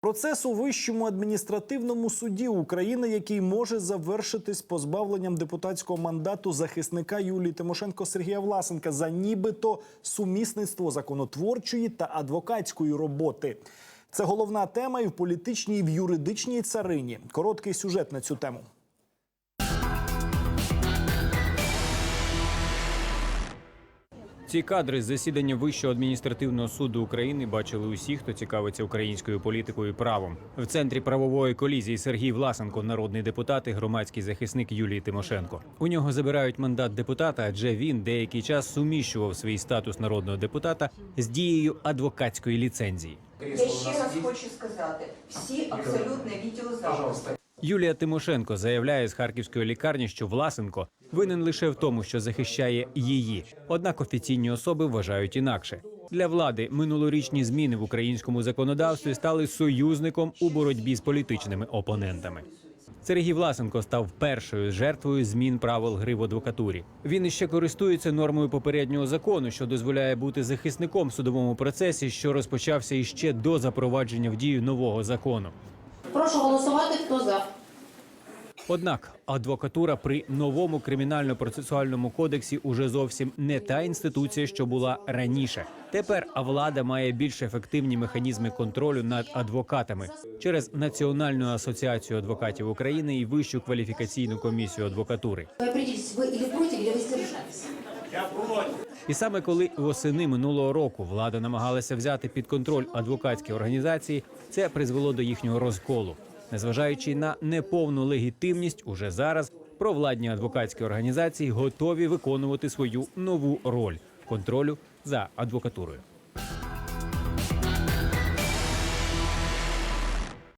Процес у вищому адміністративному суді України, який може завершитись позбавленням депутатського мандату захисника Юлії Тимошенко Сергія Власенка за нібито сумісництво законотворчої та адвокатської роботи. Це головна тема і в політичній, і в юридичній царині. Короткий сюжет на цю тему. Ці кадри з засідання Вищого адміністративного суду України бачили усі, хто цікавиться українською політикою і правом. В центрі правової колізії Сергій Власенко, народний депутат і громадський захисник Юлії Тимошенко. У нього забирають мандат депутата, адже він деякий час суміщував свій статус народного депутата з дією адвокатської ліцензії. Я ще раз хочу сказати, всі абсолютно відеозаписи. Юлія Тимошенко заявляє з харківської лікарні, що Власенко винен лише в тому, що захищає її. Однак офіційні особи вважають інакше. Для влади минулорічні зміни в українському законодавстві стали союзником у боротьбі з політичними опонентами. Сергій Власенко став першою жертвою змін правил гри в адвокатурі. Він іще користується нормою попереднього закону, що дозволяє бути захисником в судовому процесі, що розпочався іще до запровадження в дію нового закону. Прошу голосувати, хто за. Однак адвокатура при новому кримінально-процесуальному кодексі уже зовсім не та інституція, що була раніше. Тепер влада має більш ефективні механізми контролю над адвокатами через Національну асоціацію адвокатів України і Вищу кваліфікаційну комісію адвокатури. Вы определитесь, вы или против, проти. І саме коли восени минулого року влада намагалася взяти під контроль адвокатські організації, це призвело до їхнього розколу. Незважаючи на неповну легітимність, уже зараз провладні адвокатські організації готові виконувати свою нову роль контролю за адвокатурою.